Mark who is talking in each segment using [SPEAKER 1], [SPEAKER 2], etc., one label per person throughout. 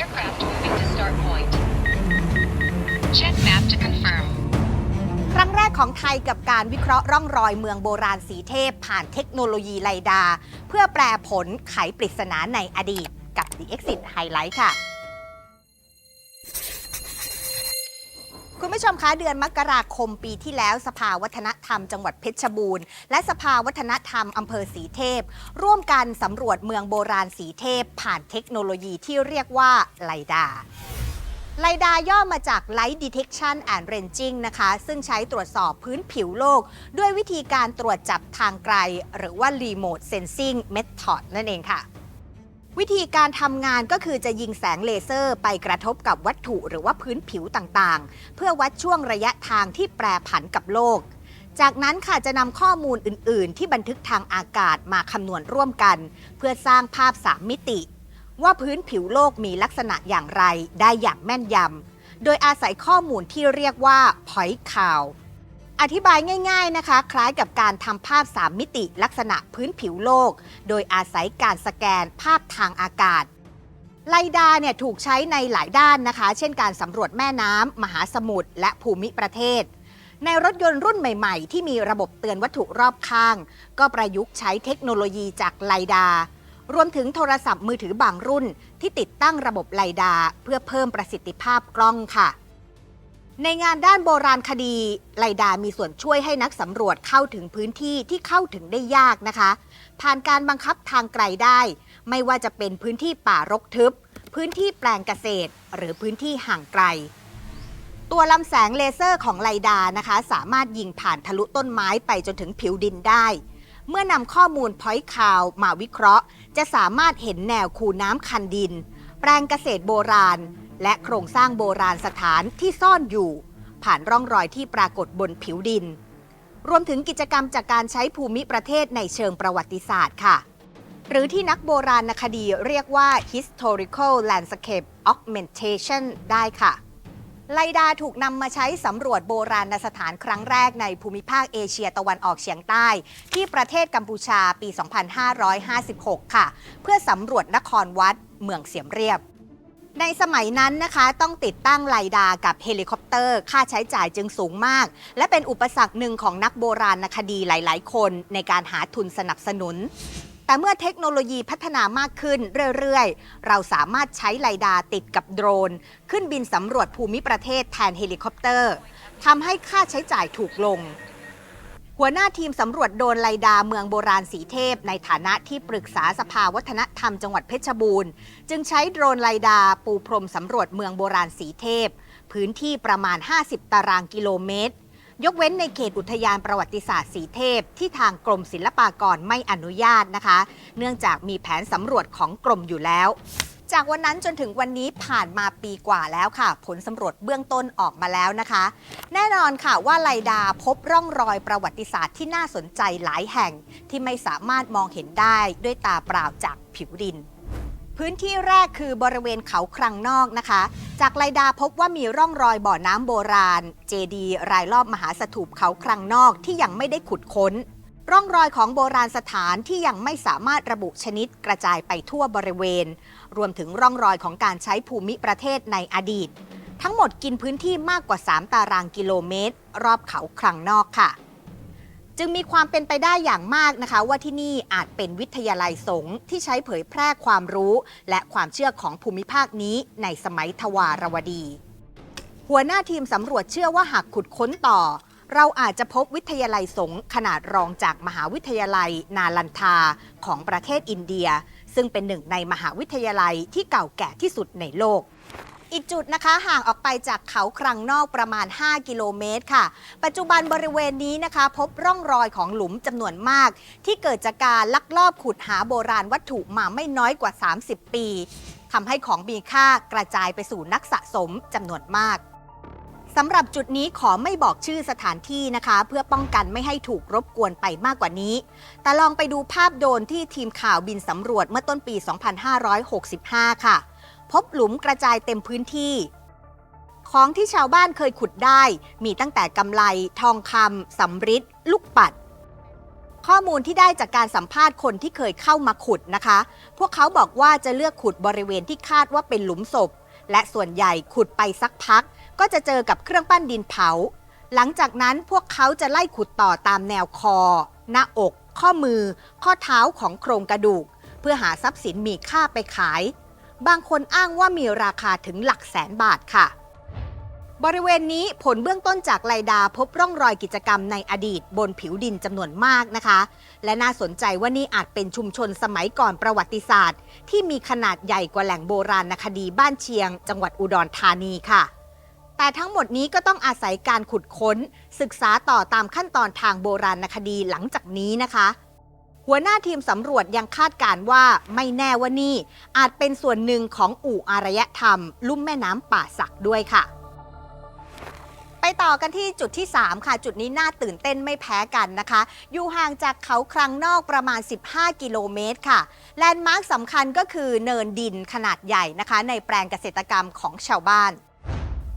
[SPEAKER 1] Aircraft moving to start point. Check map to confirm.
[SPEAKER 2] ครั้งแรกของไทยกับการวิเคราะห์ร่องรอยเมืองโบราณสีเทพ ผ่านเทคโนโลยีไลดาเพื่อแปลผลไขปริศนาในอดีตกับ The Exit Highlight ค่ะ คุณผู้ชมคะเดือนมกราคมปีที่แล้วสภาวัฒนธรรมจังหวัดเพชรบูรณ์และสภาวัฒนธรรมอำเภอสีเทพ ร่วมกันสำรวจเมืองโบราณสีเทพ ผ่านเทคโนโลยีที่เรียกว่าไลดาไลดาย่อมาจาก Light Detection and Ranging นะคะ ซึ่งใช้ตรวจสอบพื้นผิวโลก ด้วยวิธีการตรวจจับทางไกล หรือว่า Remote Sensing Method นั่นเองค่ะ วิธีการทำงานก็คือจะยิงแสงเลเซอร์ไปกระทบกับวัตถุหรือว่าพื้นผิวต่างๆ เพื่อวัดช่วงระยะทางที่แปรผันกับโลก จากนั้นค่ะจะนำข้อมูลอื่น ๆ ที่บันทึกทางอากาศมาคำนวณร่วมกัน เพื่อสร้างภาพสามมิติ ว่าพื้นผิวโลกมีลักษณะอย่างไรได้อย่างแม่นยำโดยอาศัยข้อมูลที่เรียกว่า point cloud อธิบายง่ายๆนะคะ คล้ายกับการทำภาพ 3 มิติลักษณะพื้นผิวโลก โดยอาศัยการสแกนภาพทางอากาศไลดาเนี่ยถูกใช้ในหลายด้านนะคะ เช่นการสำรวจแม่น้ำมหาสมุทรและภูมิประเทศ ในรถยนต์รุ่นใหม่ๆ ที่มีระบบเตือนวัตถุรอบข้าง ก็ประยุกต์ใช้เทคโนโลยีจากไลดารวมถึงโทรศัพท์มือถือบางรุ่น ที่ติดตั้งระบบไลดาเพื่อเพิ่มประสิทธิภาพกล้องค่ะ ในงานด้านโบราณคดีไลดามีส่วนช่วยให้นักสำรวจเข้าถึงพื้นที่ที่เข้าถึงได้ยากนะคะ ผ่านการบังคับทางไกลได้ ไม่ว่าจะเป็นพื้นที่ป่ารกทึบ พื้นที่แปลงเกษตร หรือพื้นที่ห่างไกล ตัวลำแสงเลเซอร์ของไลดานะคะ สามารถยิงผ่านทะลุต้นไม้ไปจนถึงผิวดินได้ เมื่อนำข้อมูลพอยต์คาวมาวิเคราะห์ จะสามารถเห็นแนวคูน้ำคันดิน แปลงเกษตรโบราณ และโครงสร้างโบราณสถานที่ซ่อนอยู่ ผ่านร่องรอยที่ปรากฏบนผิวดิน รวมถึงกิจกรรมจากการใช้ภูมิประเทศในเชิงประวัติศาสตร์ค่ะ หรือที่นักโบราณคดีเรียกว่า historical landscape augmentation ได้ค่ะไลดาถูกนำมาใช้สำรวจโบราณสถานครั้งแรกในภูมิภาคเอเชียตะวันออกเฉียงใต้ ที่ประเทศกัมพูชาปี 2556 ค่ะ เพื่อสำรวจนครวัดเมืองเสียมเรียบ ในสมัยนั้นนะคะต้องติดตั้งไลดากับเฮลิคอปเตอร์ ค่าใช้จ่ายจึงสูงมาก และเป็นอุปสรรคหนึ่งของนักโบราณคดีหลาย ๆ คนในการหาทุนสนับสนุน แต่เมื่อเทคโนโลยีพัฒนามากขึ้นเรื่อย ๆ เราสามารถใช้ไลดาติดกับโดรน ขึ้นบินสำรวจภูมิประเทศแทนเฮลิคอปเตอร์ทำให้ค่าใช้จ่ายถูกลง หัวหน้าทีมสำรวจโดรนไลดาเมืองโบราณสีเทพ ในฐานะที่ปรึกษาสภาวัฒนธรรมจังหวัดเพชรบูรณ์ จึงใช้โดรนไลดาปูพรมสำรวจเมืองโบราณสีเทพ พื้นที่ประมาณ 50 ตารางกิโลเมตร ยกเว้นในเขตอุทยานประวัติศาสตร์สีเทพ ที่ทางกรมศิลปากรไม่อนุญาตนะคะ เนื่องจากมีแผนสำรวจของกรมอยู่แล้ว จากวันนั้นจนถึงวันนี้ผ่านมาปีกว่าแล้วค่ะ ผลสำรวจเบื้องต้นออกมาแล้วนะคะ แน่นอนค่ะว่าไลดาพบร่องรอยประวัติศาสตร์ที่น่าสนใจหลายแห่งที่ไม่สามารถมองเห็นได้ด้วยตาเปล่าจากผิวดิน พื้นที่แรกคือบริเวณเขาครังนอกนะคะ จากไลดาพบว่ามีร่องรอยบ่อน้ำโบราณ เจดี รายรอบมหาสถูปเขาครังนอกที่ยังไม่ได้ขุดค้น ร่องรอยของโบราณสถานที่ยังไม่สามารถระบุชนิดกระจายไปทั่วบริเวณ รวมถึงร่องรอยของการใช้ภูมิประเทศในอดีต ทั้งหมดกินพื้นที่มากกว่า 3 ตารางกิโลเมตร รอบเขาครังนอกค่ะ จึงมีความเป็นไปได้อย่างมากนะคะ ว่าที่นี่อาจเป็นวิทยาลัยสงฆ์ที่ใช้เผยแพร่ความรู้ และความเชื่อของภูมิภาคนี้ในสมัยทวารวดี หัวหน้าทีมสำรวจเชื่อว่าหากขุดค้นต่อ เราอาจจะพบวิทยาลัยสงฆ์ขนาดรองจากมหาวิทยาลัยนาลันทาของประเทศอินเดีย ซึ่งเป็นหนึ่งในมหาวิทยาลัยที่เก่าแก่ที่สุดในโลก อีกจุดนะคะห่างออกไปจากเขาครังนอกประมาณ 5 กิโลเมตรค่ะ ปัจจุบันบริเวณนี้นะคะ พบร่องรอยของหลุมจำนวนมาก ที่เกิดจากการลักลอบขุดหาโบราณวัตถุมาไม่น้อยกว่า 30 ปีทำให้ของมีค่ากระจายไปสู่นักสะสมจำนวนมาก สำหรับจุดนี้ขอไม่บอกชื่อสถานที่นะคะ เพื่อป้องกันไม่ให้ถูกรบกวนไปมากกว่านี้ แต่ลองไปดูภาพโดนที่ทีมข่าวบินสำรวจเมื่อต้นปี 2565 ค่ะ พบหลุมกระจายเต็มพื้นที่ ของที่ชาวบ้านเคยขุดได้ มีตั้งแต่กำไล ทองคำสำริดลูกปัด ข้อมูลที่ได้จากการสัมภาษณ์คนที่เคยเข้ามาขุดนะคะ พวกเขาบอกว่าจะเลือกขุดบริเวณที่คาดว่าเป็นหลุมศพ และส่วนใหญ่ขุดไปสักพัก ก็จะเจอกับเครื่องปั้นดินเผา หลังจากนั้นพวกเขาจะไล่ขุดต่อตามแนวคอ หน้าอก ข้อมือ ข้อเท้าของโครงกระดูก เพื่อหาทรัพย์สินมีค่าไปขาย บางคนอ้างว่ามีราคาถึงหลักแสนบาทค่ะ บริเวณนี้ผลเบื้องต้นจากไลดาพบร่องรอยกิจกรรมในอดีตบนผิวดินจำนวนมากนะคะ และน่าสนใจว่านี่อาจเป็นชุมชนสมัยก่อนประวัติศาสตร์ ที่มีขนาดใหญ่กว่าแหล่งโบราณคดีบ้านเชียง จังหวัดอุดรธานีค่ะ แต่ทั้งหมดนี้ก็ต้องอาศัยการขุดค้น ศึกษาต่อตามขั้นตอนทางโบราณคดีหลังจากนี้นะคะ หัวหน้าทีมสำรวจยังคาดการณ์ว่าไม่แน่ว่านี่อาจเป็นส่วนหนึ่งของอู่อารยธรรม ลุ่มแม่น้ำป่าสักด้วยค่ะ ไปต่อกันที่จุดที่ 3 ค่ะ จุดนี้น่าตื่นเต้นไม่แพ้กันนะคะ อยู่ห่างจากเขาครังนอกประมาณ 15 กิโลเมตรค่ะแลนด์มาร์คสำคัญก็คือเนินดินขนาดใหญ่นะคะ ในแปลงเกษตรกรรมของชาวบ้าน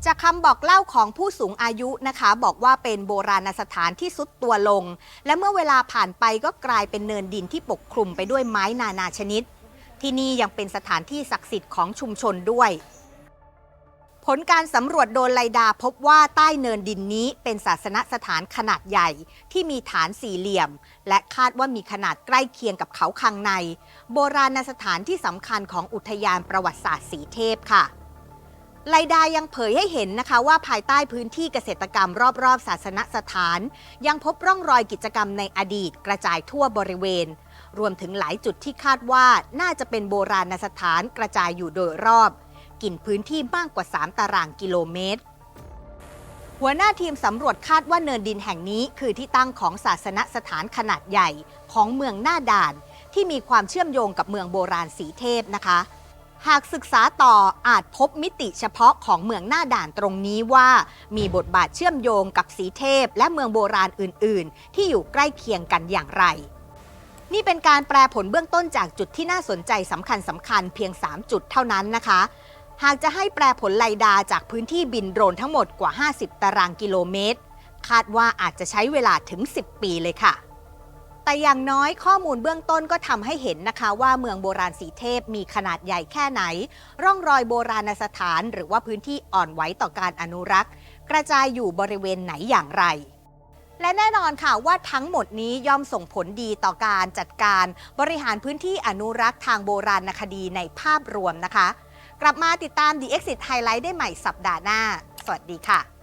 [SPEAKER 2] จากคำบอกเล่าของผู้สูงอายุนะคะ บอกว่าเป็นโบราณสถานที่สุดตัวลง และเมื่อเวลาผ่านไปก็กลายเป็นเนินดินที่ปกคลุมไปด้วยไม้นานาชนิด ที่นี่ยังเป็นสถานที่ศักดิ์สิทธิ์ของชุมชนด้วย ผลการสำรวจโดนไลดาพบว่าใต้เนินดินนี้เป็นศาสนสถานขนาดใหญ่ ที่มีฐานสี่เหลี่ยม และคาดว่ามีขนาดใกล้เคียงกับเขาคังใน โบราณสถานที่สำคัญของอุทยานประวัติศาสตร์สีเทพค่ะ ไลดายังเผยให้เห็นนะคะว่าภายใต้พื้นที่เกษตรกรรมรอบๆศาสนสถาน ยังพบร่องรอยกิจกรรมในอดีตกระจายทั่วบริเวณ รวมถึงหลายจุดที่คาดว่าน่าจะเป็นโบราณสถานกระจายอยู่โดยรอบ กินพื้นที่มากกว่า 3 ตารางกิโลเมตร หัวหน้าทีมสำรวจคาดว่าเนินดินแห่งนี้คือที่ตั้งของศาสนสถานขนาดใหญ่ของเมืองหน้าด่าน ที่มีความเชื่อมโยงกับเมืองโบราณสีเทพนะคะ หากศึกษาต่ออาจพบมิติเฉพาะของเมืองหน้าด่านตรงนี้ว่า มีบทบาทเชื่อมโยงกับสีเทพ และเมืองโบราณอื่น ๆ ที่อยู่ใกล้เคียงกันอย่างไร นี่เป็นการแปลผลเบื้องต้นจากจุดที่น่าสนใจสำคัญสำคัญเพียง 3 จุดเท่านั้นนะคะ หากจะให้แปลผลไลดาจากพื้นที่บินโดรนทั้งหมดกว่า 50 ตารางกิโลเมตร คาดว่าอาจจะใช้เวลาถึง 10 ปีเลยค่ะ แต่อย่างน้อยข้อมูลเบื้องต้นก็ทำให้เห็นนะคะว่าเมืองโบราณสีเทพมีขนาดใหญ่แค่ไหน ร่องรอยโบราณสถาน หรือว่าพื้นที่อ่อนไหวต่อการอนุรักษ์ กระจายอยู่บริเวณไหนอย่างไรและแน่นอนค่ะว่าทั้งหมดนี้ย่อมส่งผลดีต่อการจัดการ บริหารพื้นที่อนุรักษ์ทางโบราณคดีในภาพรวมนะคะ กลับมาติดตาม The Exit Highlight ได้ใหม่สัปดาห์หน้า สวัสดีค่ะ